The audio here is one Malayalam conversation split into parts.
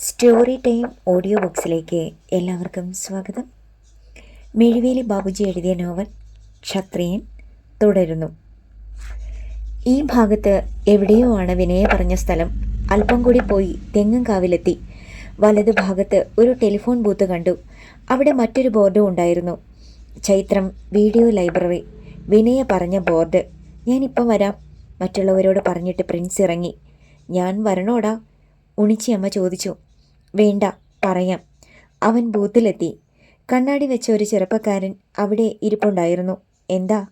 സ്റ്റോറി ടൈം ഓഡിയോ ബുക്സിലേക്ക് എല്ലാവർക്കും സ്വാഗതം. മെഴുവേലി ബാബുജി എഴുതിയ നോവൽ ക്ഷത്രിയൻ തുടരുന്നു. ഈ ഭാഗത്ത് എവിടെയോ ആണ് വിനയ പറഞ്ഞ സ്ഥലം. അല്പം കൂടി പോയി തെങ്ങുംകാവിലെത്തി വലതു ഭാഗത്ത് ഒരു ടെലിഫോൺ ബൂത്ത് കണ്ടു. അവിടെ മറ്റൊരു ബോർഡും ഉണ്ടായിരുന്നു. Chaithram video library. വിനയ പറഞ്ഞ ബോർഡ്. ഞാനിപ്പം വരാം മറ്റുള്ളവരോട് പറഞ്ഞിട്ട് പ്രിൻസ് ഇറങ്ങി. ഞാൻ വരണോടാ? ഉണിച്ചിയമ്മ ചോദിച്ചു. വേണ്ട പറയാം. അവൻ ബൂത്തിലെത്തി. കണ്ണാടി വെച്ച ഒരു ചെറുപ്പക്കാരൻ അവിടെ ഇരിപ്പുണ്ടായിരുന്നു. എന്താ?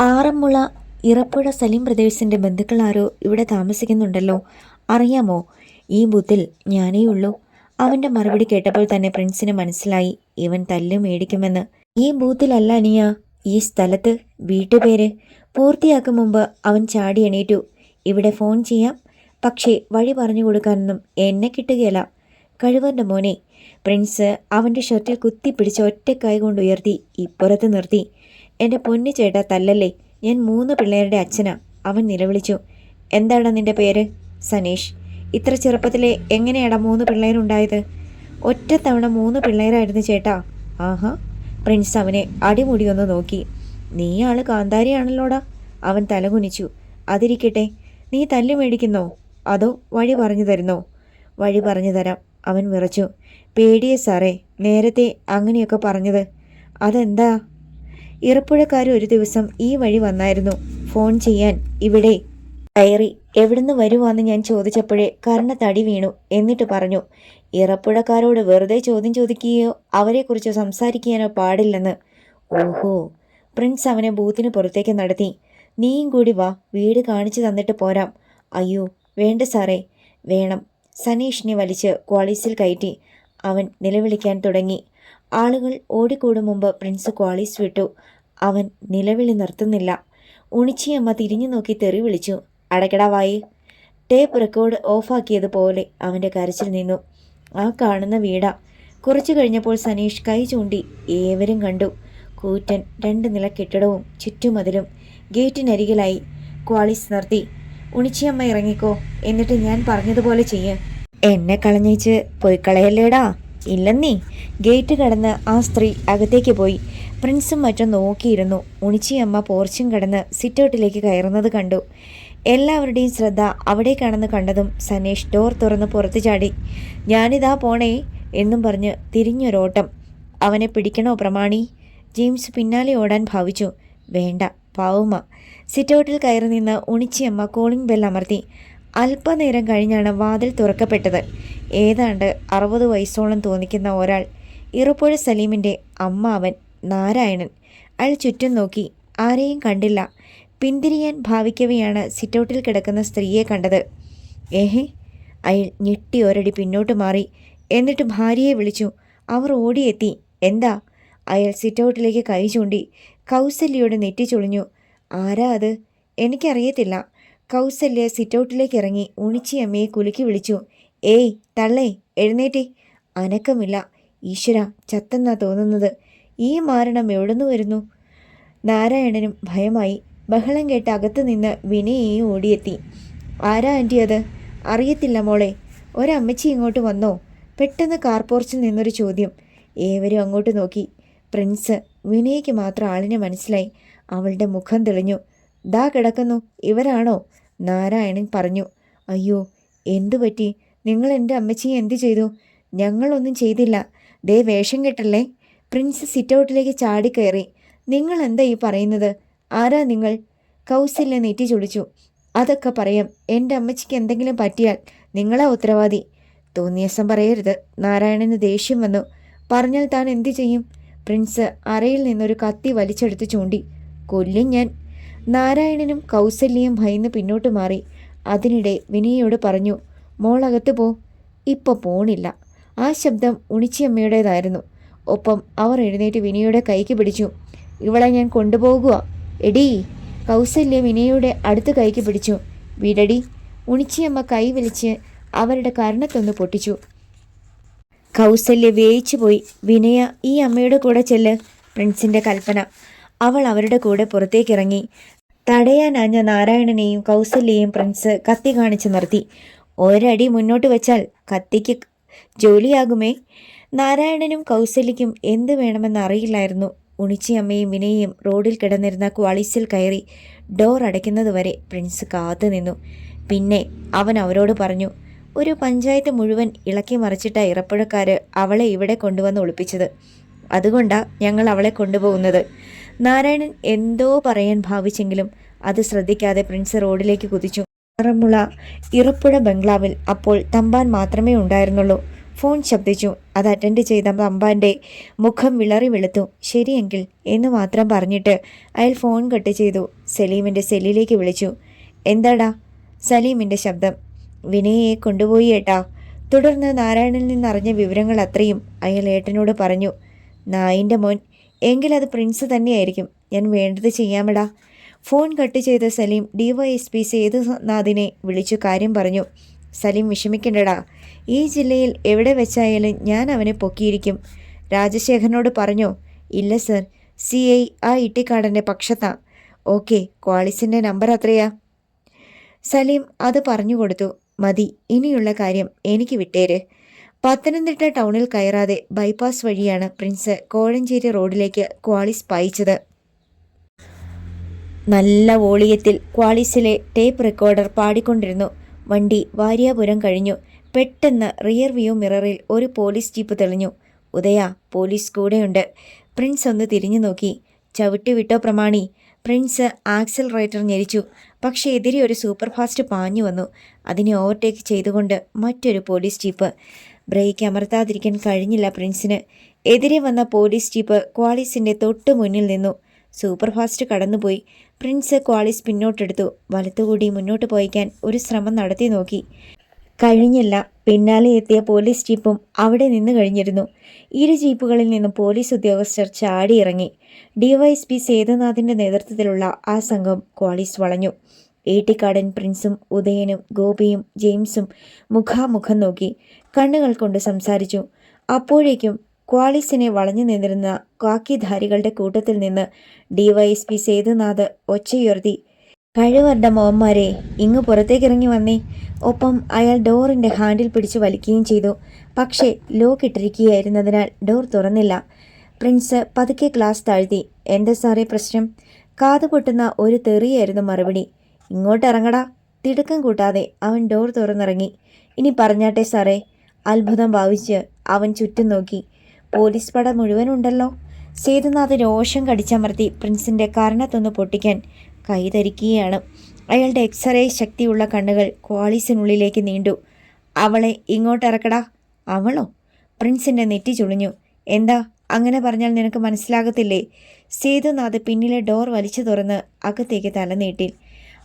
ആറന്മുള ഇറപ്പുഴ സലീം ബ്രദേഴ്സിന്റെ ബന്ധുക്കളാരോ ഇവിടെ താമസിക്കുന്നുണ്ടല്ലോ. അറിയാമോ? ഈ ബൂത്തിൽ ഞാനേ ഉള്ളൂ. അവന്റെ മറുപടി കേട്ടപ്പോൾ തന്നെ പ്രിൻസിന് മനസ്സിലായി ഇവൻ തല്ല് മേടിക്കുമെന്ന്. ഈ ബൂത്തിലല്ല അനിയ ഈ സ്ഥലത്ത് വീട്ടുപേര്. പൂർത്തിയാക്കും മുമ്പ് അവൻ ചാടി എണീറ്റു. ഇവിടെ ഫോൺ ചെയ്യാം. പക്ഷേ വഴി പറഞ്ഞു കൊടുക്കാനൊന്നും എന്നെ കിട്ടുകയില്ല. കഴിവന്റെ മോനെ. പ്രിൻസ് അവന്റെ ഷർട്ടിൽ കുത്തിപ്പിടിച്ച് കൈ കൊണ്ട് ഉയർത്തി ഇപ്പുറത്ത് നിർത്തി. എന്റെ പൊന്നു ചേട്ടാ തല്ലല്ലേ? ഞാൻ മൂന്ന് പിള്ളേരുടെ അച്ഛനാ. അവൻ നിലവിളിച്ചു. എന്താണ് നിന്റെ പേര്? സനീഷ്. ഇത്ര ചെറുപ്പത്തിലെ എങ്ങനെയാടാ മൂന്ന് പിള്ളേരുണ്ടായത്? ഒറ്റ തവണ മൂന്ന് പിള്ളേരായിരുന്നു ചേട്ടാ. ആഹാ. പ്രിൻസ് അവനെ അടിമുടി ഒന്ന് നോക്കി. നീ ആൾ കാന്താരിയാണല്ലോടാ. അവൻ തലകുനിച്ചു. അതിരിക്കട്ടെ. നീ തല്ലു മേടിക്കുന്നോ? അതോ വഴി പറഞ്ഞു തരുന്നോ? വഴി പറഞ്ഞു തരാം. അവൻ വിറച്ചു. പേടിയെ സാറേ നേരത്തെ അങ്ങനെയൊക്കെ പറഞ്ഞത്. അതെന്താ? ഇറപ്പുഴക്കാർ ഒരു ദിവസം ഈ വഴി വന്നായിരുന്നു. ഫോൺ ചെയ്യാൻ ഇവിടെ കയറി എവിടുന്ന് വരുവാന്ന് ഞാൻ ചോദിച്ചപ്പോഴേ കർണ തടി വീണു എന്നിട്ട് പറഞ്ഞു ഇറപ്പുഴക്കാരോട് വെറുതെ ചോദ്യം ചോദിക്കുകയോ അവരെക്കുറിച്ച് സംസാരിക്കാനോ പാടില്ലെന്ന്. ഓഹോ. പ്രിൻസ് അവനെ ബൂത്തിന് പുറത്തേക്ക് നടത്തി. നീയും കൂടി വാ വീട് കാണിച്ചു തന്നിട്ട് പോരാം. അയ്യോ വേണ്ട സാറേ വേണം. സനീഷിനെ വലിച്ച് ക്വാളീസിൽ കയറ്റി. അവൻ നിലവിളിക്കാൻ തുടങ്ങി. ആളുകൾ ഓടിക്കൂടും മുമ്പ് പ്രിൻസ് ക്വാളീസ് വിട്ടു. അവൻ നിലവിളി നിർത്തുന്നില്ല. ഉണിച്ചിയമ്മ തിരിഞ്ഞു നോക്കി തെറി വിളിച്ചു. അടക്കടാവായി ടേപ്പ് റെക്കോർഡ് ഓഫാക്കിയതുപോലെ അവന്റെ കരച്ചിൽ നിന്നു. ആ കാണുന്ന വീട. കുറച്ചു കഴിഞ്ഞപ്പോൾ സനീഷ് കൈ ചൂണ്ടി ഏവരും കണ്ടു. കൂറ്റൻ രണ്ട് നില കെട്ടിടവും ചുറ്റുമതിലും ഗേറ്റിനരികിലായി ക്വാളിസ് നിർത്തി. ഉണിച്ചിയമ്മ ഇറങ്ങിക്കോ. എന്നിട്ട് ഞാൻ പറഞ്ഞതുപോലെ ചെയ്യ്. എന്നെ കളഞ്ഞേച്ച് പോയി കളയല്ലേടാ ഇല്ലെന്നേ. ഗേറ്റ് കടന്ന് ആ സ്ത്രീ അകത്തേക്ക് പോയി. പ്രിൻസും മറ്റും നോക്കിയിരുന്നു. ഉണിച്ചിയമ്മ പോർച്ചും കടന്ന് സിറ്റൗട്ടിലേക്ക് കയറുന്നത് കണ്ടു. എല്ലാവരുടെയും ശ്രദ്ധ അവിടെ കാണുന്ന കണ്ടതും സനേഷ് ഡോർ തുറന്ന് പുറത്തു ചാടി. ഞാനിതാ പോണേ എന്നും പറഞ്ഞ് തിരിഞ്ഞൊരോട്ടം. അവനെ പിടിക്കണോ പ്രമാണി? ജെയിംസ് പിന്നാലെ ഓടാൻ ഭാവിച്ചു. വേണ്ട പാവുമ സിറ്റൗട്ടിൽ കയറി നിന്ന് ഉണിച്ചിയമ്മ കോളിംഗ് ബെൽ അമർത്തി. അല്പനേരം കഴിഞ്ഞാണ് വാതിൽ തുറക്കപ്പെട്ടത്. ഏതാണ്ട് അറുപത് വയസ്സോളം തോന്നിക്കുന്ന ഒരാൾ ഇറുപ്പുഴ സലീമിന്റെ അമ്മാവൻ നാരായണൻ അയാൾ ചുറ്റും നോക്കി ആരെയും കണ്ടില്ല. പിന്തിരിയാൻ ഭാവിക്കവെയാണ് സിറ്റൗട്ടിൽ കിടക്കുന്ന സ്ത്രീയെ കണ്ടത്. ഏഹേ? അയാൾ ഞെട്ടി ഒരടി പിന്നോട്ട് മാറി. എന്നിട്ട് ഭാര്യയെ വിളിച്ചു. അവർ ഓടിയെത്തി. എന്താ? അയാൾ സിറ്റൗട്ടിലേക്ക് കൈ ചൂണ്ടി കൗസല്യയോട് നെറ്റി ചുളിഞ്ഞു. ആരാ അത്? എനിക്കറിയത്തില്ല. കൗസല്യ സിറ്റൗട്ടിലേക്ക് ഇറങ്ങി ഉണിച്ചിയമ്മയെ കുലുക്കി വിളിച്ചു. ഏയ് തള്ളേ എഴുന്നേറ്റേ. അനക്കമില്ല. ഈശ്വര ചത്തെന്നാ തോന്നുന്നത്. ഈ മാരണം എവിടുന്ന് വരുന്നു? നാരായണനും ഭയമായി. ബഹളം കേട്ട് അകത്തു നിന്ന് വിനയെയും ഓടിയെത്തി. ആരാ ആന്റി അത്? അറിയത്തില്ല മോളെ. ഒരമ്മച്ചി ഇങ്ങോട്ട് വന്നോ? പെട്ടെന്ന് കാർപോർച്ചിൽ നിന്നൊരു ചോദ്യം. ഏവരും അങ്ങോട്ട് നോക്കി. പ്രിൻസ് വിനയ്ക്ക് മാത്രം ആളിനെ മനസ്സിലായി. അവളുടെ മുഖം തെളിഞ്ഞു. ദാ കിടക്കുന്നു. ഇവരാണോ? നാരായണൻ പറഞ്ഞു അയ്യോ എന്തു പറ്റി? നിങ്ങൾ എന്റെ അമ്മച്ചിയെ എന്തു ചെയ്തു? ഞങ്ങളൊന്നും ചെയ്തില്ല. ദേ വേഷം കെട്ടല്ലേ? പ്രിൻസ് സിറ്റൗട്ടിലേക്ക് ചാടിക്കയറി നിങ്ങൾ എന്താ ഈ പറയുന്നത്? ആരാ നിങ്ങൾ? കൗസല്യ നീറ്റി ചുളിച്ചു. അതൊക്കെ പറയാം. എന്റെ അമ്മച്ചിക്ക് എന്തെങ്കിലും പറ്റിയാൽ നിങ്ങളാ ഉത്തരവാദി. തോന്നിയസം പറയരുത്. നാരായണന് ദേഷ്യം വന്നു. പറഞ്ഞാൽ താൻ എന്തു ചെയ്യും? പ്രിൻസ് അറയിൽ നിന്നൊരു കത്തി വലിച്ചെടുത്ത് ചൂണ്ടി. കൊല്ലും ഞാൻ. നാരായണനും കൗസല്യയും ഭയന്ന് പിന്നോട്ട് മാറി. അതിനിടെ വിനയോട് പറഞ്ഞു മോളകത്ത് പോ. ഇപ്പോൾ പോണില്ല. ആ ശബ്ദം ഉണിച്ചിയമ്മയുടേതായിരുന്നു ഒപ്പം അവർ എഴുന്നേറ്റ് വിനയുടെ കൈക്ക് പിടിച്ചു. ഇവളെ ഞാൻ കൊണ്ടുപോകുക എടീ. കൗസല്യ വിനയുടെ അടുത്ത് കൈക്ക് പിടിച്ചു. വിടടി. ഉണിച്ചിയമ്മ കൈ വലിച്ച് അവരുടെ കരണത്തൊന്ന് പൊട്ടിച്ചു. കൗസല്യ വേയിച്ചു പോയി വിനയ ഈ അമ്മയുടെ കൂടെ ചെല്ല്. പ്രിൻസിന്റെ കൽപ്പന. അവൾ അവരുടെ കൂടെ പുറത്തേക്കിറങ്ങി. തടയാനാഞ്ഞ നാരായണനെയും കൗസല്യയും പ്രിൻസ് കത്തി കാണിച്ചു നിർത്തി. ഒരടി മുന്നോട്ട് വെച്ചാൽ കത്തിക്ക് ജോലിയാകുമേ? നാരായണനും കൗസല്യയ്ക്കും എന്ത് വേണമെന്ന് അറിയില്ലായിരുന്നു. ഉണിച്ചിയമ്മയും വിനയും റോഡിൽ കിടന്നിരുന്ന ക്വാളിസിൽ കയറി ഡോർ അടയ്ക്കുന്നതുവരെ പ്രിൻസ് കാത്തു നിന്നു. പിന്നെ അവൻ അവരോട് പറഞ്ഞു ഒരു പഞ്ചായത്ത് മുഴുവൻ ഇളക്കി മറിച്ചിട്ട ഇറപ്പുഴക്കാർ അവളെ ഇവിടെ കൊണ്ടുവന്ന് ഒളിപ്പിച്ചത്. അതുകൊണ്ടാണ് ഞങ്ങൾ അവളെ കൊണ്ടുപോകുന്നത്. നാരായണൻ എന്തോ പറയാൻ ഭാവിച്ചെങ്കിലും അത് ശ്രദ്ധിക്കാതെ പ്രിൻസ് റോഡിലേക്ക് കുതിച്ചു. നിറമുള്ള ഇറപ്പുഴ ബംഗ്ലാവിൽ അപ്പോൾ തമ്പാൻ മാത്രമേ ഉണ്ടായിരുന്നുള്ളൂ. ഫോൺ ശബ്ദിച്ചു. അത് അറ്റൻഡ് ചെയ്ത തമ്പാന്റെ മുഖം വിളറി വെളുത്തു. ശരിയെങ്കിൽ എന്ന് മാത്രം പറഞ്ഞിട്ട് അയാൾ ഫോൺ കട്ട് ചെയ്തു. സലീമിന്റെ സെല്ലിലേക്ക് വിളിച്ചു. എന്താടാ? സലീമിന്റെ ശബ്ദം. വിനയെ കൊണ്ടുപോയി ഏട്ടാ. തുടർന്ന് നാരായണനിൽ നിന്നറിഞ്ഞ വിവരങ്ങൾ അത്രയും അയാൾ ഏട്ടനോട് പറഞ്ഞു. നായിന്റെ മോൻ എങ്കിൽ അത് പ്രിൻസ് തന്നെയായിരിക്കും. ഞാൻ വേണ്ടത് ചെയ്യാമെടാ. ഫോൺ കട്ട് ചെയ്ത സലീം ഡിവൈഎസ്പി സേതുനാഥിനെ വിളിച്ചു കാര്യം പറഞ്ഞു. സലീം വിഷമിക്കണ്ടടാ. ഈ ജില്ലയിൽ എവിടെ വെച്ചായാലും ഞാൻ അവനെ പൊക്കിയിരിക്കും. രാജശേഖരനോട് പറഞ്ഞോ ഇല്ല സർ സി ഐ ആ ഇട്ടിക്കാടന്റെ പക്ഷത്താ. ഓക്കെ ക്വാളിസിന്റെ നമ്പർ അത്രയാ. സലീം അത് പറഞ്ഞു കൊടുത്തു. മതി ഇനിയുള്ള കാര്യം എനിക്ക് വിട്ടേര്. പത്തനംതിട്ട ടൗണിൽ കയറാതെ ബൈപ്പാസ് വഴിയാണ് പ്രിൻസ് കോഴഞ്ചേരി റോഡിലേക്ക് ക്വാളിസ് പായിച്ചത് നല്ല വോളിയത്തിൽ ക്വാളിസിലെ ടേപ്പ് റെക്കോർഡർ പാടിക്കൊണ്ടിരുന്നു. വണ്ടി വാര്യാപുരം കഴിഞ്ഞു. പെട്ടെന്ന് റിയർ വ്യൂ മിററിൽ ഒരു പോലീസ് ജീപ്പ് തെളിഞ്ഞു. ഉദയ പോലീസ് കൂടെയുണ്ട്. പ്രിൻസ് ഒന്ന് തിരിഞ്ഞു നോക്കി. ചവിട്ടി വിട്ടോ പ്രമാണി. Prince accelerator ഞെരിച്ചു. പക്ഷേ എതിരെ ഒരു സൂപ്പർ ഫാസ്റ്റ് പാഞ്ഞു വന്നു. അതിനെ ഓവർടേക്ക് ചെയ്തുകൊണ്ട് മറ്റൊരു പോലീസ് ജീപ്പ്. ബ്രേക്ക് അമർത്താതിരിക്കാൻ കഴിഞ്ഞില്ല പ്രിൻസിന്. എതിരെ വന്ന പോലീസ് ജീപ്പ് ക്വാളിസിന്റെ തൊട്ടു മുന്നിൽ നിന്നു. സൂപ്പർഫാസ്റ്റ് കടന്നുപോയി. Prince Qualis പിന്നോട്ടെടുത്തു. വലത്തുകൂടി മുന്നോട്ട് പോയിക്കാൻ ഒരു ശ്രമം നടത്തി നോക്കി. കഴിഞ്ഞില്ല. പിന്നാലെ എത്തിയ പോലീസ് ജീപ്പും അവിടെ നിന്ന് കഴിഞ്ഞിരുന്നു. ഇരു ജീപ്പുകളിൽ നിന്നും പോലീസ് ഉദ്യോഗസ്ഥർ ചാടിയിറങ്ങി. ഡിവൈഎസ്പി സേതുനാഥിന്റെ നേതൃത്വത്തിലുള്ള ആ സംഘം ക്വാളിസ് വളഞ്ഞു. ഏട്ടിക്കാടൻ പ്രിൻസും ഉദയനും ഗോപിയും ജെയിംസും മുഖാമുഖം നോക്കി കണ്ണുകൾ കൊണ്ട് സംസാരിച്ചു. അപ്പോഴേക്കും ക്വാളിസിനെ വളഞ്ഞു നിന്നിരുന്ന കാക്കിധാരികളുടെ കൂട്ടത്തിൽ നിന്ന് ഡിവൈഎസ്പി സേതുനാഥ് ഒച്ചയുയർത്തി കഴിവരുടെ മോന്മാരെ ഇങ്ങ് പുറത്തേക്ക് ഇറങ്ങി വന്നേ. ഒപ്പം അയാൾ ഡോറിന്റെ ഹാൻഡിൽ പിടിച്ചു വലിക്കുകയും ചെയ്തു. പക്ഷേ ലോക്ക് ഇട്ടിരിക്കുകയായിരുന്നതിനാൽ ഡോർ തുറന്നില്ല. പ്രിൻസ് പതുക്കെ ക്ലാസ് താഴ്ത്തി എന്താ സാറേ പ്രശ്നം? കാതുപൊട്ടുന്ന ഒരു തെറിയായിരുന്നു മറുപടി. ഇങ്ങോട്ട് ഇറങ്ങടാ തിടുക്കം കൂട്ടാതെ അവൻ ഡോർ തുറന്നിറങ്ങി. ഇനി പറഞ്ഞാട്ടെ സാറേ അത്ഭുതം ഭാവിച്ച് അവൻ ചുറ്റും നോക്കി. പോലീസ് പട മുഴുവൻ ഉണ്ടല്ലോ. സേതുനാഥ് രോഷം കടിച്ചമർത്തി പ്രിൻസിന്റെ കാരണത്തൊന്ന് പൊട്ടിക്കാൻ കൈതരിക്കുകയാണ് അയാളുടെ എക്സ്റേ ശക്തിയുള്ള കണ്ണുകൾ ക്വാളിസിനുള്ളിലേക്ക് നീണ്ടു. അവളെ ഇങ്ങോട്ടിറക്കടാ. അവളോ? പ്രിൻസിന്റെ നെറ്റി ചുളിഞ്ഞു. എന്താ? അങ്ങനെ പറഞ്ഞാൽ നിനക്ക് മനസ്സിലാകത്തില്ലേ? സേതുനാഥ് പിന്നിലെ ഡോർ വലിച്ചു തുറന്ന് അകത്തേക്ക് തലനീട്ടി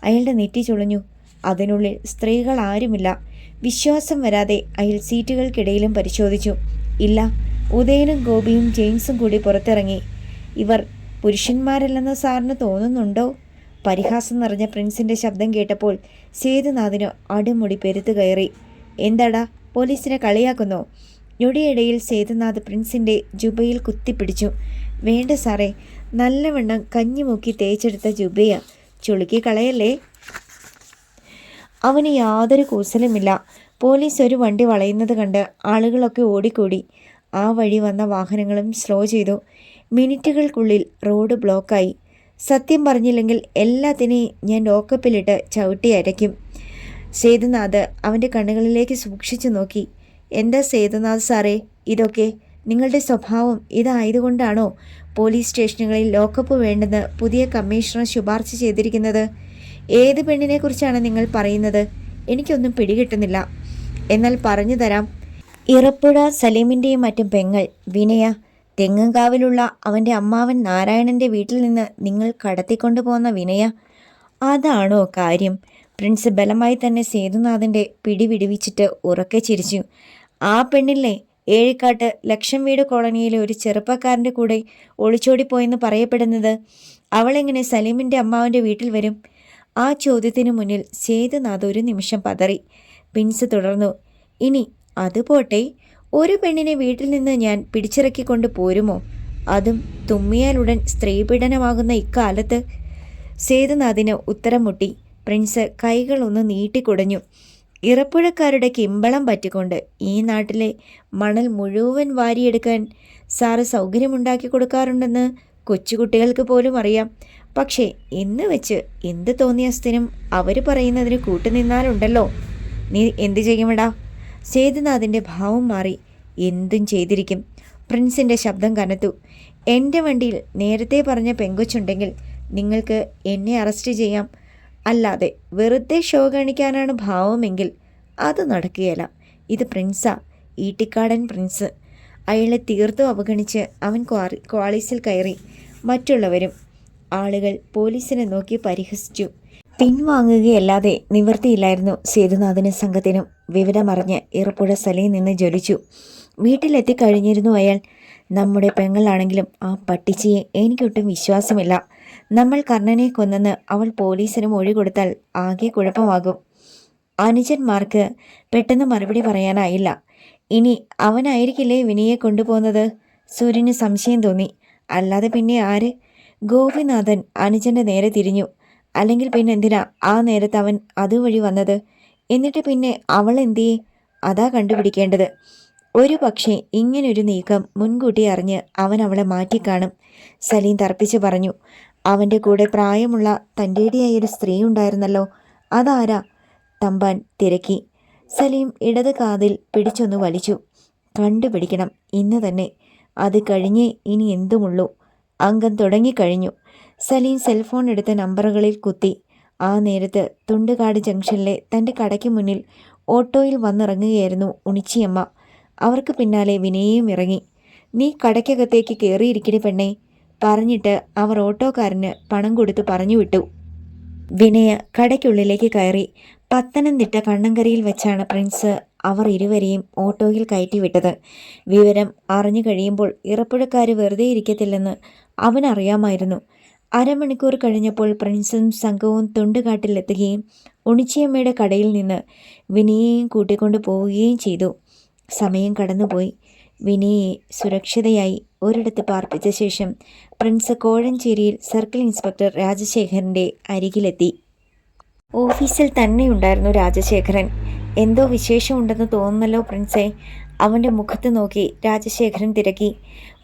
അയാളുടെ നെറ്റി ചുളിഞ്ഞു. അതിനുള്ളിൽ സ്ത്രീകൾ ആരുമില്ല. വിശ്വാസം വരാതെ അയാൾ സീറ്റുകൾക്കിടയിലും പരിശോധിച്ചു. ഇല്ല ഉദയനും ഗോപിയും ജെയിംസും കൂടി പുറത്തിറങ്ങി. ഇവർ പുരുഷന്മാരല്ലെന്ന് സാറിന് തോന്നുന്നുണ്ടോ? പരിഹാസം നിറഞ്ഞ പ്രിൻസിന്റെ ശബ്ദം കേട്ടപ്പോൾ സേതുനാഥിന് അടിമുടി പെരുത്തു കയറി. എന്താടാ പോലീസിനെ കളിയാക്കുന്നോ? ഞൊടിയിടയിൽ സേതുനാഥ് പ്രിൻസിന്റെ ജുബയിൽ കുത്തിപ്പിടിച്ചു. വേണ്ട സാറേ നല്ലവണ്ണം കഞ്ഞിമുക്കി തേച്ചെടുത്ത ജുബയ. ചുളുക്കി കളയല്ലേ അവന് യാതൊരു കൂസലുമില്ല. പോലീസ് ഒരു വണ്ടി വളയുന്നത് കണ്ട് ആളുകളൊക്കെ ഓടിക്കൂടി. ആ വഴി വന്ന വാഹനങ്ങളും സ്ലോ ചെയ്തു. മിനിറ്റുകൾക്കുള്ളിൽ റോഡ് ബ്ലോക്കായി. സത്യം പറഞ്ഞില്ലെങ്കിൽ എല്ലാത്തിനെയും ഞാൻ ലോക്കപ്പിലിട്ട് ചവിട്ടി അരയ്ക്കും. സേതുനാഥ് അവന്റെ കണ്ണുകളിലേക്ക് സൂക്ഷിച്ചു നോക്കി. എന്താ സേതുനാഥ് സാറേ ഇതൊക്കെ നിങ്ങളുടെ സ്വഭാവം ഇതായതുകൊണ്ടാണോ? പോലീസ് സ്റ്റേഷനുകളിൽ ലോക്കപ്പ് വേണ്ടെന്ന് പുതിയ കമ്മീഷണർ ശുപാർശ ചെയ്തിരിക്കുന്നത് ഏത് പെണ്ണിനെക്കുറിച്ചാണ് നിങ്ങൾ പറയുന്നത്? എനിക്കൊന്നും പിടികിട്ടുന്നില്ല. എന്നാൽ പറഞ്ഞു തരാം. ഇറപ്പുഴ സലീമിന്റെയും മറ്റും പെങ്ങൾ വിനയ തെങ്ങങ്കാവിലുള്ള അവന്റെ അമ്മാവൻ നാരായണന്റെ വീട്ടിൽ നിന്ന് നിങ്ങൾ കടത്തിക്കൊണ്ടുപോകുന്ന വിനയ. അതാണോ കാര്യം? പ്രിൻസ് ബലമായി തന്നെ സേതുനാഥന്റെ പിടി വിടുവിച്ചിട്ട് ഉറക്കെ ചിരിച്ചു. ആ പെണ്ണില്ലേ? ഏഴിക്കാട്ട് ലക്ഷം വീട് കോളനിയിലെ ഒരു ചെറുപ്പക്കാരന്റെ കൂടെ ഒളിച്ചോടിപ്പോയെന്ന് പറയപ്പെടുന്നത് അവളെങ്ങനെ സലീമിന്റെ അമ്മാവന്റെ വീട്ടിൽ വരും? ആ ചോദ്യത്തിനു മുന്നിൽ സേതുനാഥ് ഒരു നിമിഷം പതറി. പിൻസ് തുടർന്നു. ഇനി അത് പോട്ടെ. ഒരു പെണ്ണിനെ വീട്ടിൽ നിന്ന് ഞാൻ പിടിച്ചിറക്കിക്കൊണ്ട് പോരുമോ? അതും തുമ്മിയാലുടൻ സ്ത്രീപീഡനമാകുന്ന ഇക്കാലത്ത്. സേതുനാഥിന് ഉത്തരം മുട്ടി. പ്രിൻസ് കൈകളൊന്ന് നീട്ടിക്കുടഞ്ഞു ഇറപ്പുഴക്കാരുടെ കിമ്പളം പറ്റിക്കൊണ്ട് ഈ നാട്ടിലെ മണൽ മുഴുവൻ വാരിയെടുക്കാൻ സാറ് സൗകര്യമുണ്ടാക്കി കൊടുക്കാറുണ്ടെന്ന് കൊച്ചുകുട്ടികൾക്ക് പോലും അറിയാം. പക്ഷേ ഇന്ന് വെച്ച് എന്ത് തോന്നിയ സ്ഥിരം അവർ പറയുന്നതിന് കൂട്ടുനിന്നാലുണ്ടല്ലോ. നീ എന്തു ചെയ്യുമെടാ? സേതുനാഥിന്റെ ഭാവം മാറി എന്തും ചെയ്തിരിക്കും. പ്രിൻസിന്റെ ശബ്ദം കനത്തു. എന്റെ വണ്ടിയിൽ നേരത്തെ പറഞ്ഞ പെങ്കൊച്ചുണ്ടെങ്കിൽ നിങ്ങൾക്ക് എന്നെ അറസ്റ്റ് ചെയ്യാം. അല്ലാതെ വെറുതെ ഷോ കാണിക്കാനാണ് ഭാവമെങ്കിൽ അത് നടക്കുകയില്ല. ഇത് പ്രിൻസാ ഈട്ടിക്കാടൻ പ്രിൻസ് അയാളെ തീർത്തും അവഗണിച്ച് അവൻ ക്വാറി ക്വാളീസിൽ കയറി. മറ്റുള്ളവരും ആളുകൾ പോലീസിനെ നോക്കി പരിഹസിച്ചു. പിൻവാങ്ങുകയല്ലാതെ നിവൃത്തിയില്ലായിരുന്നു സേതുനാഥനും സംഘത്തിനും വിവരമറിഞ്ഞ് ഇറപ്പുഴ സലി നിന്ന് ജ്വലിച്ചു. വീട്ടിലെത്തിക്കഴിഞ്ഞിരുന്നു അയാൾ നമ്മുടെ പെങ്ങളാണെങ്കിലും ആ പട്ടിച്ചയെ എനിക്കൊട്ടും വിശ്വാസമില്ല. നമ്മൾ കർണനെ കൊന്നെന്ന് അവൾ പോലീസിന് മൊഴി കൊടുത്താൽ ആകെ കുഴപ്പമാകും. അനുജന്മാർക്ക് പെട്ടെന്ന് മറുപടി പറയാനായില്ല. ഇനി അവനായിരിക്കില്ലേ വിനിയെ കൊണ്ടുപോകുന്നത്? സൂര്യന് സംശയം തോന്നി. അല്ലാതെ പിന്നെ ആര്? ഗോപിനാഥൻ അനുജന്റെ നേരെ തിരിഞ്ഞു. അല്ലെങ്കിൽ പിന്നെ എന്തിനാ ആ നേരത്ത് അവൻ അതുവഴി വന്നത്? എന്നിട്ട് പിന്നെ അവൾ എന്തിയെ? അതാ കണ്ടുപിടിക്കേണ്ടത്. ഒരു പക്ഷേ ഇങ്ങനൊരു നീക്കം മുൻകൂട്ടി അറിഞ്ഞ് അവൻ അവളെ മാറ്റിക്കാണും. സലീം തർപ്പിച്ച് പറഞ്ഞു. അവന്റെ കൂടെ പ്രായമുള്ള തന്റെടിയായൊരു സ്ത്രീ ഉണ്ടായിരുന്നല്ലോ. അതാരാ? തമ്പാൻ തിരക്കി. സലീം ഇടത് കാതിൽ പിടിച്ചൊന്ന് വലിച്ചു. കണ്ടുപിടിക്കണം ഇന്ന് തന്നെ. അത് കഴിഞ്ഞേ ഇനി എന്തുമുള്ളൂ. അംഗം തുടങ്ങിക്കഴിഞ്ഞു. സലീം സെൽഫോൺ എടുത്ത നമ്പറുകളിൽ കുത്തി. ആ നേരത്ത് തുണ്ടുകാട് ജംഗ്ഷനിലെ തന്റെ കടയ്ക്ക് മുന്നിൽ ഓട്ടോയിൽ വന്നിറങ്ങുകയായിരുന്നു ഉണിച്ചിയമ്മ. അവർക്ക് പിന്നാലെ വിനയയും ഇറങ്ങി. നീ കടയ്ക്കകത്തേക്ക് കയറിയിരിക്കണേ പെണ്ണേ. പറഞ്ഞിട്ട് അവർ ഓട്ടോക്കാരന് പണം കൊടുത്ത് പറഞ്ഞു വിട്ടു വിനയ കടയ്ക്കുള്ളിലേക്ക് കയറി പത്തനംതിട്ട കണ്ണങ്കരയിൽ വെച്ചാണ് പ്രിൻസ് അവർ ഇരുവരെയും ഓട്ടോയിൽ കയറ്റിവിട്ടത്. വിവരം അറിഞ്ഞു കഴിയുമ്പോൾ ഇറപ്പുഴക്കാർ വെറുതെ ഇരിക്കത്തില്ലെന്ന് അവനറിയാമായിരുന്നു. അരമണിക്കൂർ കഴിഞ്ഞപ്പോൾ പ്രിൻസും സംഘവും തൊണ്ടുകാട്ടിലെത്തുകയും ഉണിച്ചിയമ്മയുടെ കടയിൽ നിന്ന് വിനയെയും കൂട്ടിക്കൊണ്ടു പോവുകയും ചെയ്തു. സമയം കടന്നുപോയി. വിനയെ സുരക്ഷിതയായി ഒരിടത്ത് പാർപ്പിച്ച ശേഷം പ്രിൻസ് കോഴഞ്ചേരിയിൽ സർക്കിൾ ഇൻസ്പെക്ടർ രാജശേഖരന്റെ അരികിലെത്തി. ഓഫീസിൽ തന്നെ ഉണ്ടായിരുന്നു രാജശേഖരൻ. എന്തോ വിശേഷമുണ്ടെന്ന് തോന്നുന്നല്ലോ പ്രിൻസെ. അവന്റെ മുഖത്ത് നോക്കി രാജശേഖരൻ തിരക്കി.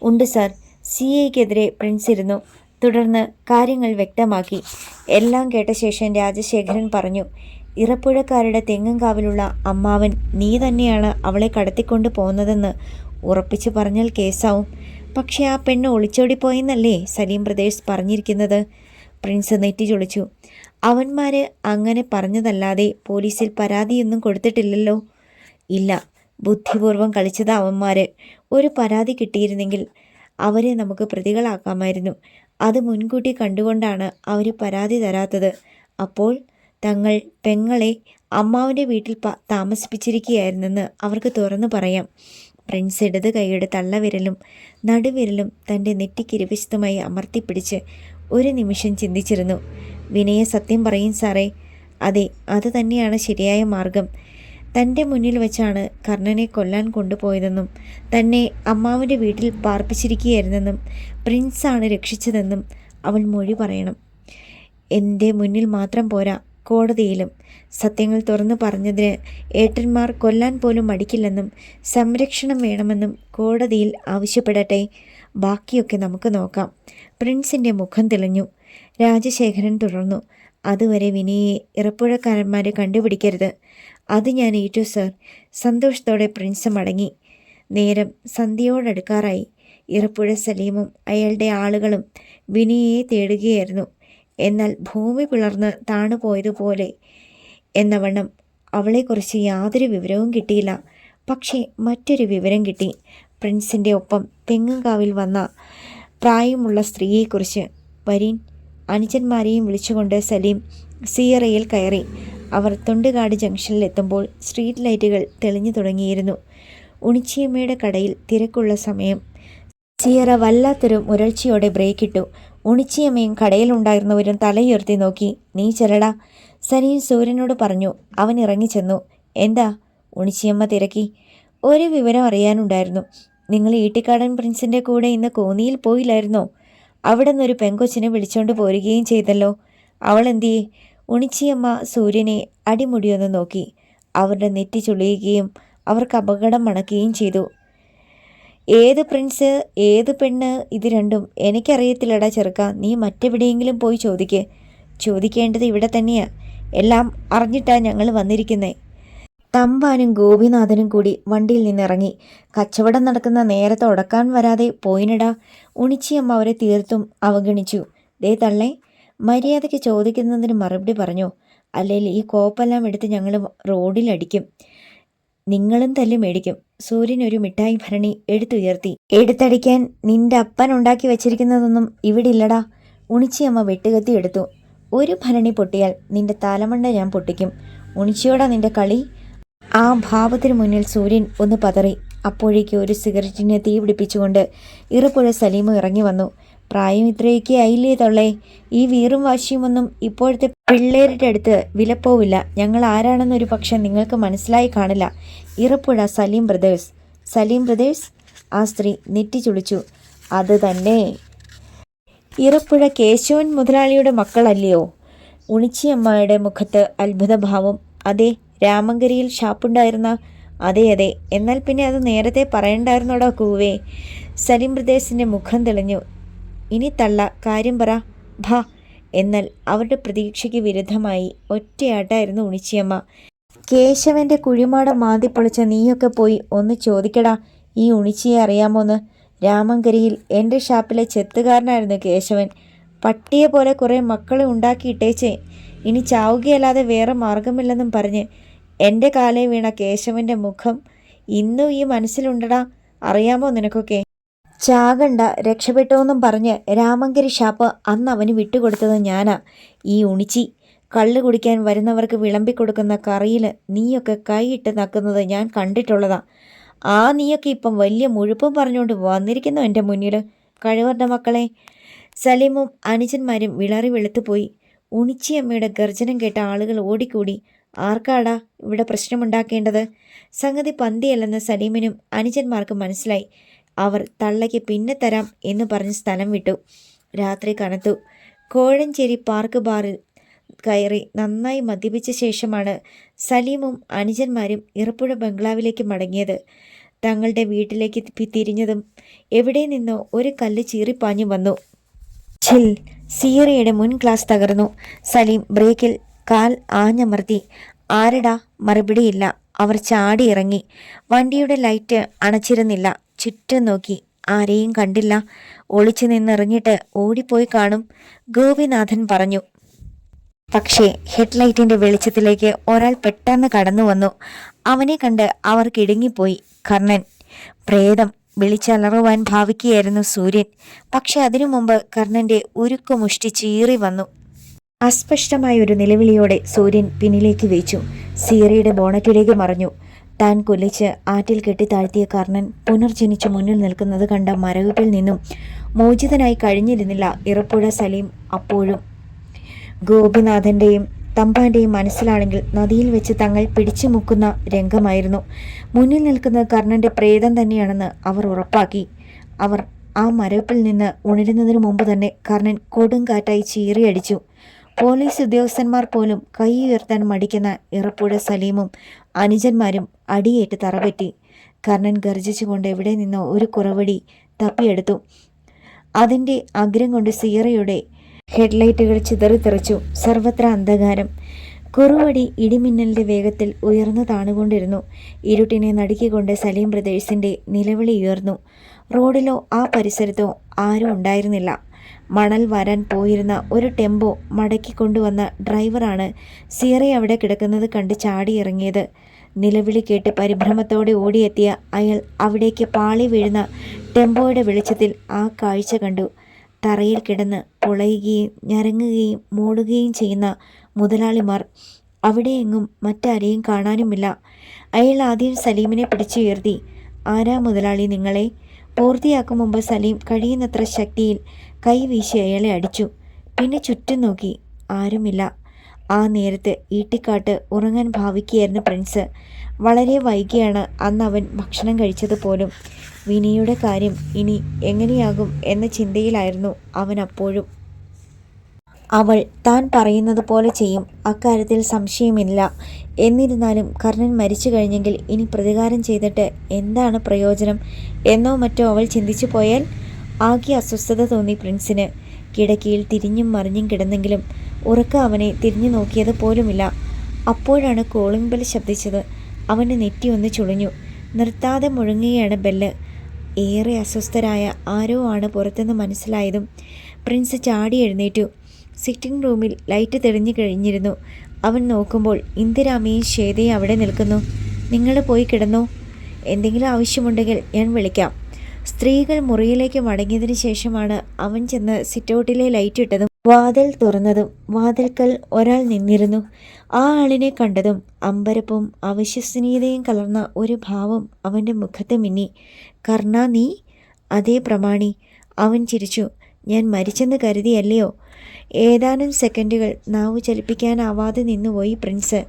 ഉണ്ട് സാർ. സി എക്കെതിരെ പ്രിൻസ് ഇരുന്നു. തുടർന്ന് കാര്യങ്ങൾ വ്യക്തമാക്കി. എല്ലാം കേട്ട ശേഷം രാജശേഖരൻ പറഞ്ഞു ഇറപ്പുഴക്കാരുടെ തെങ്ങങ്കാവിലുള്ള അമ്മാവൻ നീ തന്നെയാണ് അവളെ കടത്തിക്കൊണ്ട് പോകുന്നതെന്ന് ഉറപ്പിച്ചു പറഞ്ഞാൽ കേസാവും. പക്ഷേ ആ പെണ്ണ് ഒളിച്ചോടിപ്പോയെന്നല്ലേ സലീം ബ്രദേഴ്സ് പറഞ്ഞിരിക്കുന്നത്? പ്രിൻസ് നെറ്റി ചൊളിച്ചു. അവന്മാർ അങ്ങനെ പറഞ്ഞതല്ലാതെ പോലീസിൽ പരാതിയൊന്നും കൊടുത്തിട്ടില്ലല്ലോ? ഇല്ല. ബുദ്ധിപൂർവം കളിച്ചത് അവന്മാർ ഒരു പരാതി കിട്ടിയിരുന്നെങ്കിൽ അവരെ നമുക്ക് പ്രതികളാക്കാമായിരുന്നു. അത് മുൻകൂട്ടി കണ്ടുകൊണ്ടാണ് അവർ പരാതി തരാത്തത്. അപ്പോൾ തങ്ങൾ പെങ്ങളെ അമ്മാവിന്റെ വീട്ടിൽ താമസിപ്പിച്ചിരിക്കുകയായിരുന്നെന്ന് അവർക്ക് തുറന്നു പറയാം. പ്രിൻസ് ഇടത് കൈയുടെ തള്ളവിരലും നടുവിരലും തന്റെ നെറ്റിക്കിരുവശത്തുമായി അമർത്തിപ്പിടിച്ച് ഒരു നിമിഷം ചിന്തിച്ചിരുന്നു. വിനയ സത്യം പറയും സാറേ അതെ അത് തന്നെയാണ് ശരിയായ മാർഗം. തന്റെ മുന്നിൽ വെച്ചാണ് കർണനെ കൊല്ലാൻ കൊണ്ടുപോയതെന്നും തന്നെ അമ്മാവിന്റെ വീട്ടിൽ പാർപ്പിച്ചിരിക്കുകയായിരുന്നെന്നും പ്രിൻസാണ് രക്ഷിച്ചതെന്നും അവൾ മൊഴി പറയണം. എന്റെ മുന്നിൽ മാത്രം പോരാ കോടതിയിലും. സത്യങ്ങൾ തുറന്നു പറഞ്ഞതിന് ഏട്ടന്മാർ കൊല്ലാൻ പോലും മടിക്കില്ലെന്നും സംരക്ഷണം വേണമെന്നും കോടതിയിൽ ആവശ്യപ്പെടട്ടെ ബാക്കിയൊക്കെ നമുക്ക് നോക്കാം. പ്രിൻസിന്റെ മുഖം തെളിഞ്ഞു. രാജശേഖരൻ തുടർന്നു. അതുവരെ വിനയെ ഇറപ്പുഴക്കാരന്മാരെ കണ്ടുപിടിക്കരുത്. അത് ഞാൻ ഏറ്റു സർ. സന്തോഷത്തോടെ പ്രിൻസ് മടങ്ങി. നേരം സന്ധ്യയോടടുക്കാറായി. ഇറപ്പുഴ സലീമും അയാളുടെ ആളുകളും വിനയെ തേടുകയായിരുന്നു. എന്നാൽ ഭൂമി പിളർന്ന് താണുപോയതുപോലെ എന്നവണ്ണം അവളെക്കുറിച്ച് യാതൊരു വിവരവും കിട്ടിയില്ല. പക്ഷേ മറ്റൊരു വിവരം കിട്ടി. പ്രിൻസിന്റെ ഒപ്പം തെങ്ങുംകാവിൽ വന്ന പ്രായമുള്ള സ്ത്രീയെക്കുറിച്ച്. വരീൻ അനുജന്മാരെയും വിളിച്ചുകൊണ്ട് സലീം സിയറയിൽ കയറി. അവർ തൊണ്ടുകാട് ജംഗ്ഷനിലെത്തുമ്പോൾ സ്ട്രീറ്റ് ലൈറ്റുകൾ തെളിഞ്ഞു തുടങ്ങിയിരുന്നു. ഉണിച്ചിയമ്മയുടെ കടയിൽ തിരക്കുള്ള സമയം. സിയറ വല്ലാത്തൊരു മുരൾച്ചയോടെ ബ്രേക്കിട്ടു. ഉണിച്ചിയമ്മയും കടയിലുണ്ടായിരുന്നവരും തലയുയർത്തി നോക്കി നീ ചെല്ലടാ. സരീൻ സൂര്യനോട് പറഞ്ഞു അവൻ ഇറങ്ങിച്ചെന്നു. എന്താ? ഉണിച്ചിയമ്മ തിരക്കി. ഒരു വിവരം അറിയാനുണ്ടായിരുന്നു. നിങ്ങൾ ഈട്ടിക്കാടൻ പ്രിൻസിന്റെ കൂടെ ഇന്ന് കോന്നിയിൽ പോയില്ലായിരുന്നോ? അവിടെ നിന്നൊരു പെങ്കൊച്ചിനെ വിളിച്ചോണ്ട് പോരുകയും ചെയ്തല്ലോ. അവൾ എന്തിയെ? ഉണിച്ചിയമ്മ സൂര്യനെ അടിമുടിയൊന്ന് നോക്കി. അവരുടെ നെറ്റി ചുളിയുകയും അവർക്ക് അപകടം മണക്കുകയും ചെയ്തു. ഏത് പ്രിൻസ് ഏത് പെണ്ണ് ഇത് രണ്ടും എനിക്കറിയത്തില്ലടാ ചെറുക്ക. നീ മറ്റെവിടെയെങ്കിലും പോയി ചോദിക്ക്. ചോദിക്കേണ്ടത് ഇവിടെ തന്നെയാ. എല്ലാം അറിഞ്ഞിട്ടാ ഞങ്ങൾ വന്നിരിക്കുന്നേ. തമ്പാനും ഗോപിനാഥനും കൂടി വണ്ടിയിൽ നിന്നിറങ്ങി. കച്ചവടം നടക്കുന്ന നേരത്തെ ഉടക്കാൻ വരാതെ പോയിനടാ. ഉണിച്ചിയമ്മ അവരെ തീർത്തും അവഗണിച്ചു. ദേ തള്ളേ മര്യാദയ്ക്ക് ചോദിക്കുന്നതിന് മറുപടി പറഞ്ഞു. അല്ലെങ്കിൽ ഈ കോപ്പെല്ലാം എടുത്ത് ഞങ്ങൾ റോഡിലടിക്കും. നിങ്ങളും തല്ലും മേടിക്കും. സൂര്യൻ ഒരു മിഠായി ഭരണി എടുത്തുയർത്തി. എടുത്തടിക്കാൻ നിന്റെ അപ്പൻ ഉണ്ടാക്കി വെച്ചിരിക്കുന്നതൊന്നും ഇവിടെ ഇല്ലടാ ഉണിച്ചിയമ്മ വെട്ടുകത്തി എടുത്തു. ഒരു ഭരണി പൊട്ടിയാൽ നിന്റെ തലമണ്ട ഞാൻ പൊട്ടിക്കും. ഉണിച്ചിയോടാ നിന്റെ കളി? ആ ഭാവത്തിന് മുന്നിൽ സൂര്യൻ ഒന്ന് പതറി. അപ്പോഴേക്ക് ഒരു സിഗരറ്റിനെ തീ പിടിപ്പിച്ചുകൊണ്ട് ഇറപ്പുഴ സലീമു ഇറങ്ങി വന്നു. പ്രായം ഇത്രയൊക്കെ ആയില്ലേ തൊള്ളേ? ഈ വീറും വാശിയുമൊന്നും ഇപ്പോഴത്തെ പിള്ളേരുടെ അടുത്ത് വിലപ്പോവില്ല. ഞങ്ങൾ ആരാണെന്നൊരു പക്ഷെ നിങ്ങൾക്ക് മനസ്സിലായി കാണില്ല. ഇറപ്പുഴ സലീം ബ്രദേഴ്സ്. സലീം ബ്രദേഴ്സ്? ആ സ്ത്രീ നെറ്റി ചുളിച്ചു. അത് തന്നെ. ഇറപ്പുഴ കേശവൻ മുതലാളിയുടെ മക്കളല്ലയോ? ഉണിച്ചിയമ്മയുടെ മുഖത്ത് അത്ഭുതഭാവം. അതെ രാമങ്കരിയിൽ ഷാപ്പുണ്ടായിരുന്ന അതെ അതെ. എന്നാൽ പിന്നെ അത് നേരത്തെ പറയണ്ടായിരുന്നോടോ കൂവേ? സലീം ബ്രദേഴ്സിന്റെ മുഖം തെളിഞ്ഞു. ഇനി തള്ള കാര്യം പറ. ഭ എന്നാൽ അവരുടെ പ്രതീക്ഷയ്ക്ക് വിരുദ്ധമായി ഒറ്റയാട്ടായിരുന്നു ഉണിച്ചിയമ്മ കേശവന്റെ കുഴിമാടം മാന്തിപ്പൊളിച്ച നീയൊക്കെ പോയി ഒന്ന് ചോദിക്കടാ ഈ ഉണിച്ചിയെ അറിയാമോന്ന്? രാമങ്കരിയിൽ എന്റെ ഷാപ്പിലെ ചെത്തുകാരനായിരുന്നു കേശവൻ. പട്ടിയെ പോലെ കുറേ മക്കളെ ഉണ്ടാക്കിയിട്ടേച്ചേ. ഇനി ചാവുകയല്ലാതെ വേറെ മാർഗമില്ലെന്നും പറഞ്ഞ് എന്റെ കാലേ വീണ കേശവന്റെ മുഖം ഇന്നും ഈ മനസ്സിലുണ്ടടാ. അറിയാമോ നിനക്കൊക്കെ? ചാകണ്ട രക്ഷപ്പെട്ടോന്നും പറഞ്ഞ് രാമങ്കരി ഷാപ്പ് അന്ന് അവന് വിട്ടുകൊടുത്തത് ഞാനാ. ഈ ഉണിച്ചി കള്ള് കുടിക്കാൻ വരുന്നവർക്ക് വിളമ്പിക്കൊടുക്കുന്ന കറിയിൽ നീയൊക്കെ കൈയിട്ട് നക്കുന്നത് ഞാൻ കണ്ടിട്ടുള്ളതാ. ആ നീയൊക്കെ ഇപ്പം വലിയ മുഴുപ്പും പറഞ്ഞുകൊണ്ട് വന്നിരിക്കുന്നു എന്റെ മുന്നിൽ കഴിവറിന്റെ മക്കളെ. സലീമും അനുജന്മാരും വിളറി വെളുത്തുപോയി ഉണിച്ചിയമ്മയുടെ ഗർജനം കേട്ട ആളുകൾ ഓടിക്കൂടി. ആർക്കാടാ ഇവിടെ പ്രശ്നമുണ്ടാക്കേണ്ടത്? സംഗതി പന്തിയല്ലെന്ന് സലീമിനും അനുജന്മാർക്കും മനസ്സിലായി. അവർ തള്ളയ്ക്ക് പിന്നെ തരാം എന്ന് പറഞ്ഞ് സ്ഥലം വിട്ടു. രാത്രി കനത്തു. കോഴഞ്ചേരി പാർക്ക് ബാറിൽ കയറി നന്നായി മദ്യപിച്ച ശേഷമാണ് സലീമും അനുജന്മാരും ഇറപ്പുഴ ബംഗ്ലാവിലേക്ക് മടങ്ങിയത്. തങ്ങളുടെ വീട്ടിലേക്ക് തിരിഞ്ഞതും എവിടെ നിന്നോ ഒരു കല്ല് ചീറിപ്പാഞ്ഞു വന്നു. ചിൽ സീറയുടെ മുൻ ക്ലാസ് തകർന്നു. സലീം ബ്രേക്കിൽ കാൽ ആഞ്ഞമർത്തി. ആരടാ? മറുപടിയില്ല അവർ ചാടി ഇറങ്ങി വണ്ടിയുടെ ലൈറ്റ് അണച്ചിരുന്നില്ല. ചുറ്റും നോക്കി. ആരെയും കണ്ടില്ല. ഒളിച്ചു നിന്നിറങ്ങിയിട്ട് ഓടിപ്പോയി കാണും. ഗോപിനാഥൻ പറഞ്ഞു. പക്ഷേ ഹെഡ്ലൈറ്റിന്റെ വെളിച്ചത്തിലേക്ക് ഒരാൾ പെട്ടെന്ന് കടന്നു വന്നു. അവനെ കണ്ട് അവർ കിടുങ്ങിപ്പോയി. കർണൻ പ്രേതം വിളിച്ചലറുവാൻ ഭാവിക്കുകയായിരുന്നു സൂര്യൻ. പക്ഷെ അതിനു മുമ്പ് കർണന്റെ ഉരുക്കുമുഷ്ടി ചീറി വന്നു. അസ്പഷ്ടമായ ഒരു നിലവിളിയോടെ സൂര്യൻ പിന്നിലേക്ക് വീച്ചു. സീറയുടെ ബോണറ്റിലേക്ക് മറഞ്ഞു. താൻ കൊല്ലിച്ച് ആറ്റിൽ കെട്ടിത്താഴ്ത്തിയ കർണൻ പുനർജനിച്ച് മുന്നിൽ നിൽക്കുന്നത് കണ്ട മരവിപ്പിൽ നിന്നും മോചിതനായി കഴിഞ്ഞിരുന്നില്ല ഇറപ്പുഴ സലീം അപ്പോഴും. ഗോപിനാഥന്റെയും തമ്പാന്റെയും മനസ്സിലാണെങ്കിൽ നദിയിൽ വെച്ച് തങ്ങൾ പിടിച്ചു മുക്കുന്ന രംഗമായിരുന്നു. മുന്നിൽ നിൽക്കുന്ന കർണന്റെ പ്രേതം തന്നെയാണെന്ന് അവർ ഉറപ്പാക്കി. അവർ ആ മരവിപ്പിൽ നിന്ന് ഉണരുന്നതിനു മുമ്പ് തന്നെ കർണൻ കൊടുങ്കാറ്റായി ചീറിയടിച്ചു. പോലീസ് ഉദ്യോഗസ്ഥന്മാർ പോലും കൈ ഉയർത്താൻ മടിക്കുന്ന ഇറപ്പുഴ സലീമും അനുജന്മാരും അടിയേറ്റ് തറപറ്റി. കർണൻ ഗർജിച്ചുകൊണ്ട് എവിടെ നിന്നോ ഒരു കുറവടി തപ്പിയെടുത്തു. അതിന്റെ അഗ്രം കൊണ്ട് സിയറയുടെ ഹെഡ്ലൈറ്റുകൾ ചിതറിത്തെറിച്ചു സർവത്ര അന്ധകാരം. കുറുവടി ഇടിമിന്നലിന്റെ വേഗത്തിൽ ഉയർന്നു താണുകൊണ്ടിരുന്നു. ഇരുട്ടിനെ നടുക്കിക്കൊണ്ട് സലീം ബ്രദേഴ്സിന്റെ നിലവിളി ഉയർന്നു. റോഡിലോ ആ പരിസരത്തോ ആരും ഉണ്ടായിരുന്നില്ല. മണൽ വരാൻ പോയിരുന്ന ഒരു ടെമ്പോ മടക്കി കൊണ്ടുവന്ന ഡ്രൈവറാണ് സിയറെ അവിടെ കിടക്കുന്നത് കണ്ട് ചാടിയിറങ്ങിയത്. നിലവിളി കേട്ട് പരിഭ്രമത്തോടെ ഓടിയെത്തിയ അയാൾ അവിടേക്ക് പാളി വീഴുന്ന ടെമ്പോയുടെ വെളിച്ചത്തിൽ ആ കാഴ്ച കണ്ടു. തറയിൽ കിടന്ന് പുളയുകയും ഞരങ്ങുകയും മൂടുകയും ചെയ്യുന്ന മുതലാളിമാർ അവിടെയെങ്ങും മറ്റാരെയും കാണാനുമില്ല. അയാൾ ആദ്യം സലീമിനെ പിടിച്ചുയർത്തി. ആരാ മുതലാളി നിങ്ങളെ? പൂർത്തിയാക്കും മുമ്പ് സലീം കഴിയുന്നത്ര ശക്തിയിൽ കൈവീശി അയാളെ അടിച്ചു. പിന്നെ ചുറ്റും നോക്കി. ആരുമില്ല. ആ നേരത്ത് ഈട്ടിക്കാട്ട് ഉറങ്ങാൻ ഭാവിക്കുകയായിരുന്നു പ്രിൻസ്. വളരെ വൈകിയാണ് അന്ന് അവൻ ഭക്ഷണം കഴിച്ചത് പോലും. വിനിയുടെ കാര്യം ഇനി എങ്ങനെയാകും എന്ന ചിന്തയിലായിരുന്നു അവൻ അപ്പോഴും. അവൾ താൻ പറയുന്നത് പോലെ ചെയ്യും. അക്കാര്യത്തിൽ സംശയമില്ല. എന്നിരുന്നാലും കർണൻ മരിച്ചു കഴിഞ്ഞെങ്കിൽ ഇനി പ്രതികാരം ചെയ്തിട്ട് എന്താണ് പ്രയോജനം? എന്നോ മറ്റോ അവൾ ചിന്തിച്ചു പോയാൽ ആകെ അസ്വസ്ഥത തോന്നി പ്രിൻസിന്. കിടക്കയിൽ തിരിഞ്ഞും മറിഞ്ഞും കിടന്നെങ്കിലും ഉറക്ക അവനെ തിരിഞ്ഞു നോക്കിയത് പോലുമില്ല. അപ്പോഴാണ് കോളിംഗ് ബെൽ ശബ്ദിച്ചത്. അവന്റെ നെറ്റി ഒന്ന് ചുളിഞ്ഞു. നിർത്താതെ മുഴങ്ങുകയാണ് ബെല്ല് ഏറെ അസ്വസ്ഥരായ ആരോ ആണ് പുറത്തുനിന്ന് മനസ്സിലായതും പ്രിൻസ് ചാടി എഴുന്നേറ്റു. സിറ്റിംഗ് റൂമിൽ ലൈറ്റ് തെളിഞ്ഞു കഴിഞ്ഞിരുന്നു. അവൻ നോക്കുമ്പോൾ ഇന്ദിരാമയും ശ്വേതയും അവിടെ നിൽക്കുന്നു. നിങ്ങൾ പോയി കിടന്നോ? എന്തെങ്കിലും ആവശ്യമുണ്ടെങ്കിൽ ഞാൻ വിളിക്കാം. സ്ത്രീകൾ മുറിയിലേക്ക് മടങ്ങിയതിന് ശേഷമാണ് അവൻ ചെന്ന് സിറ്റൗട്ടിലെ ലൈറ്റ് ഇട്ടതും വാതിൽ തുറന്നതും വാതിൽക്കൽ ഒരാൾ നിന്നിരുന്നു. ആ ആളിനെ കണ്ടതും അമ്പരപ്പും അവിശ്വസനീയതയും കലർന്ന ഒരു ഭാവം അവന്റെ മുഖത്ത് മിന്നി. കർണ നീ? അതേ പ്രമാണി. അവൻ ചിരിച്ചു. ഞാൻ മരിച്ചെന്ന് കരുതിയല്ലയോ? ഏതാനും സെക്കൻഡുകൾ നാവ് ചലിപ്പിക്കാനാവാതെ നിന്നുപോയി പ്രിൻസ്.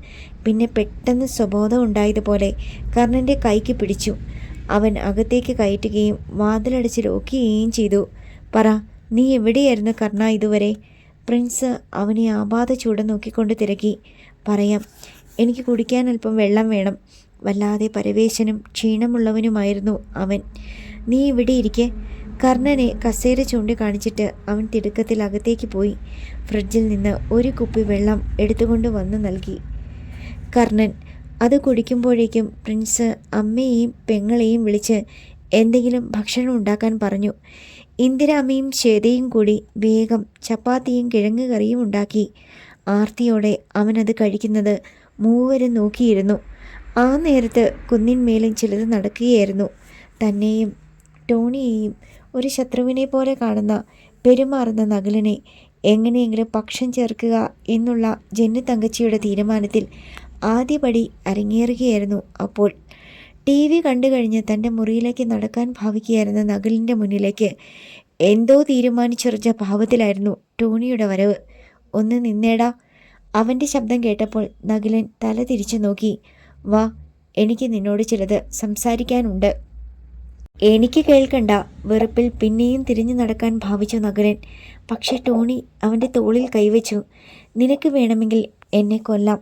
പിന്നെ പെട്ടെന്ന് സ്വബോധം ഉണ്ടായതുപോലെ കർണന്റെ കൈക്ക് പിടിച്ചു. അവൻ അകത്തേക്ക് കയറ്റുകയും വാതിലടച്ച് ലോക്കുകയും ചെയ്തു. പറ നീ എവിടെയായിരുന്നു കർണ ഇതുവരെ? പ്രിൻസ് അവനെ ആപാത ചൂട് നോക്കിക്കൊണ്ട് തിരക്കി. പറയാം എനിക്ക് കുടിക്കാൻ അല്പം വെള്ളം വേണം. വല്ലാതെ പരവേശനും ക്ഷീണമുള്ളവനുമായിരുന്നു അവൻ. നീ ഇവിടെ ഇരിക്കെ. കർണനെ കസേര ചൂണ്ടിക്കാണിച്ചിട്ട് അവൻ തിടുക്കത്തിൽ അകത്തേക്ക് പോയി. ഫ്രിഡ്ജിൽ നിന്ന് ഒരു കുപ്പി വെള്ളം എടുത്തുകൊണ്ട് വന്ന് നൽകി. കർണൻ അത് കുടിക്കുമ്പോഴേക്കും പ്രിൻസ് അമ്മയെയും പെങ്ങളെയും വിളിച്ച് എന്തെങ്കിലും ഭക്ഷണം ഉണ്ടാക്കാൻ പറഞ്ഞു. ഇന്ദിര അമ്മയും ശ്വേതയും കൂടി വേഗം ചപ്പാത്തിയും കിഴങ്ങ് കറിയും ഉണ്ടാക്കി. ആർത്തിയോടെ അവനത് കഴിക്കുന്നത് മൂവരും നോക്കിയിരുന്നു. ആ നേരത്ത് കുന്നിന്മേലും ചിലത് നടക്കുകയായിരുന്നു. തന്നെയും ടോണിയെയും ഒരു ശത്രുവിനെ പോലെ കാണുന്ന പെരുമാറുന്ന നകുലിനെ എങ്ങനെയെങ്കിലും പക്ഷം ചേർക്കുക എന്നുള്ള ജന്നു തങ്കച്ചിയുടെ തീരുമാനത്തിൽ ആദ്യപടി അരങ്ങേറുകയായിരുന്നു. അപ്പോൾ ടി വി കണ്ടു കഴിഞ്ഞ് തന്റെ മുറിയിലേക്ക് നടക്കാൻ ഭാവിക്കുകയായിരുന്ന നകുലിന്റെ മുന്നിലേക്ക് എന്തോ തീരുമാനിച്ചുറച്ച ഭാവത്തിലായിരുന്നു ടോണിയുടെ വരവ്. ഒന്ന് നിന്നേടാ. അവന്റെ ശബ്ദം കേട്ടപ്പോൾ നകുലൻ തല തിരിച്ചു നോക്കി. വാ എനിക്ക് നിന്നോട് ചിലത് സംസാരിക്കാനുണ്ട്. എനിക്ക് കേൾക്കണ്ട. വെറുപ്പിൽ പിന്നെയും തിരിഞ്ഞു നടക്കാൻ ഭാവിച്ചു നഗരൻ പക്ഷെ ടോണി അവന്റെ തോളിൽ കൈവച്ചു. നിനക്ക് വേണമെങ്കിൽ എന്നെ കൊല്ലാം.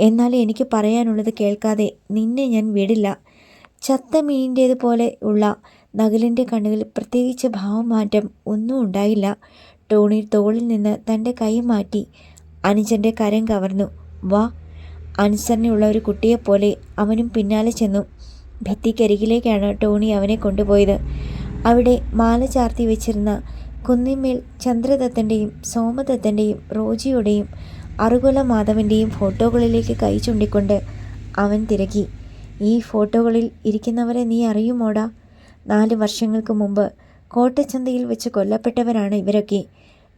എന്നാൽ എനിക്ക് പറയാനുള്ളത് കേൾക്കാതെ നിന്നെ ഞാൻ വിടില്ല. ചത്ത മീനിന്റേതുപോലെ ഉള്ള നഗലിന്റെ കണ്ണുകൾ പ്രത്യേകിച്ച് ഭാവമാറ്റം ഒന്നും ഉണ്ടായില്ല. ടോണി തോളിൽ നിന്ന് തന്റെ കൈ മാറ്റി അനുജന്റെ കരം കവർന്നു. വാ. അനുസരണയുള്ള ഒരു കുട്ടിയെപ്പോലെ അവനും പിന്നാലെ ചെന്നു. ഭിത്തിക്കരികിലേക്കാണ് ടോണി അവനെ കൊണ്ടുപോയത്. അവിടെ മാല ചാർത്തി വെച്ചിരുന്ന കുന്നിമേൽ ചന്ദ്രദത്തന്റെയും സോമദത്തന്റെയും റോജിയുടെയും അറുകുല മാധവന്റെയും ഫോട്ടോകളിലേക്ക് കൈ ചൂണ്ടിക്കൊണ്ട് അവൻ തിരക്കി. ഈ ഫോട്ടോകളിൽ ഇരിക്കുന്നവരെ നീ അറിയുമോടാ? നാല് വർഷങ്ങൾക്ക് മുമ്പ് കോട്ടച്ചന്തയിൽ വെച്ച് കൊല്ലപ്പെട്ടവരാണ് ഇവരൊക്കെ.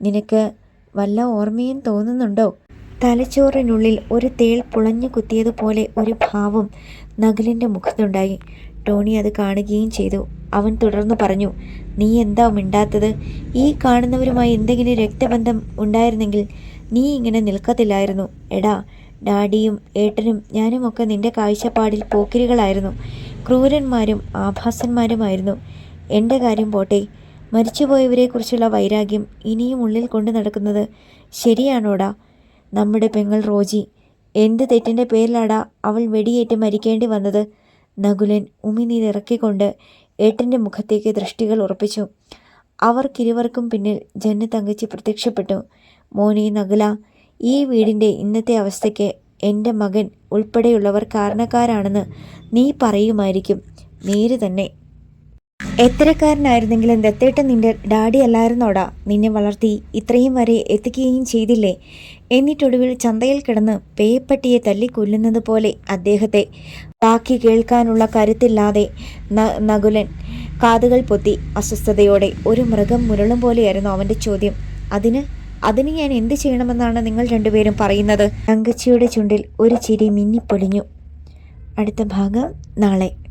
നിനക്ക് വല്ല ഓർമ്മയും തോന്നുന്നുണ്ടോ? തലച്ചോറിനുള്ളിൽ ഒരു തേൾ പുളഞ്ഞു കുത്തിയതുപോലെ ഒരു ഭാവം നഗലിന്റെ മുഖത്തുണ്ടായി. ടോണി അത് കാണുകയും ചെയ്തു. അവൻ തുടർന്ന് പറഞ്ഞു നീ എന്താ മിണ്ടാത്തത്? ഈ കാണുന്നവരുമായി എന്തെങ്കിലും രക്തബന്ധം ഉണ്ടായിരുന്നെങ്കിൽ നീ ഇങ്ങനെ നിൽക്കത്തില്ലായിരുന്നു. എടാ ഡാഡിയും ഏട്ടനും ഞാനും ഒക്കെ നിന്റെ കാഴ്ചപ്പാടിൽ പോക്കിരികളായിരുന്നു. ക്രൂരന്മാരും ആഭാസന്മാരുമായിരുന്നു. എന്റെ കാര്യം പോട്ടെ. മരിച്ചുപോയവരെക്കുറിച്ചുള്ള വൈരാഗ്യം ഇനിയും ഉള്ളിൽ കൊണ്ടു നടക്കുന്നത് ശരിയാണോടാ? നമ്മുടെ പെങ്ങൾ റോജി എന്ത് തെറ്റിന്റെ പേരിലാടാ അവൾ വെടിയേറ്റ് മരിക്കേണ്ടി വന്നത്? നകുലൻ ഉമിനീരിറക്കിക്കൊണ്ട് ഏട്ടന്റെ മുഖത്തേക്ക് ദൃഷ്ടികൾ ഉറപ്പിച്ചു. അവർക്കിരുവർക്കും പിന്നിൽ ജന്നു തങ്കച്ചി പ്രത്യക്ഷപ്പെട്ടു. മോനെ നഗല ഈ വീടിന്റെ ഇന്നത്തെ അവസ്ഥയ്ക്ക് എന്റെ മകൻ ഉൾപ്പെടെയുള്ളവർ കാരണക്കാരാണെന്ന് നീ പറയുമായിരിക്കും. നേര് തന്നെ. എത്തരക്കാരനായിരുന്നെങ്കിലും ദത്തേട്ടൻ നിന്റെ ഡാഡി അല്ലായിരുന്നോടാ. നിന്നെ വളർത്തി ഇത്രയും വരെ എത്തിക്കുകയും ചെയ്തില്ലേ? എന്നിട്ടൊടുവിൽ ചന്തയിൽ കിടന്ന് പേപ്പട്ടിയെ തല്ലിക്കൊല്ലുന്നത് പോലെ അദ്ദേഹത്തെ ബാക്കി കേൾക്കാനുള്ള കരുത്തില്ലാതെ നകുലൻ കാതുകൾ പൊത്തി അസ്വസ്ഥതയോടെ ഒരു മൃഗം മുരളും പോലെയായിരുന്നു അവന്റെ ചോദ്യം. അതിന് അതിന് ഞാൻ എന്ത് ചെയ്യണമെന്നാണ് നിങ്ങൾ രണ്ടുപേരും പറയുന്നത്? തങ്കച്ചിയുടെ ചുണ്ടിൽ ഒരു ചിരി മിന്നിപ്പൊളിഞ്ഞു. അടുത്ത ഭാഗം നാളെ.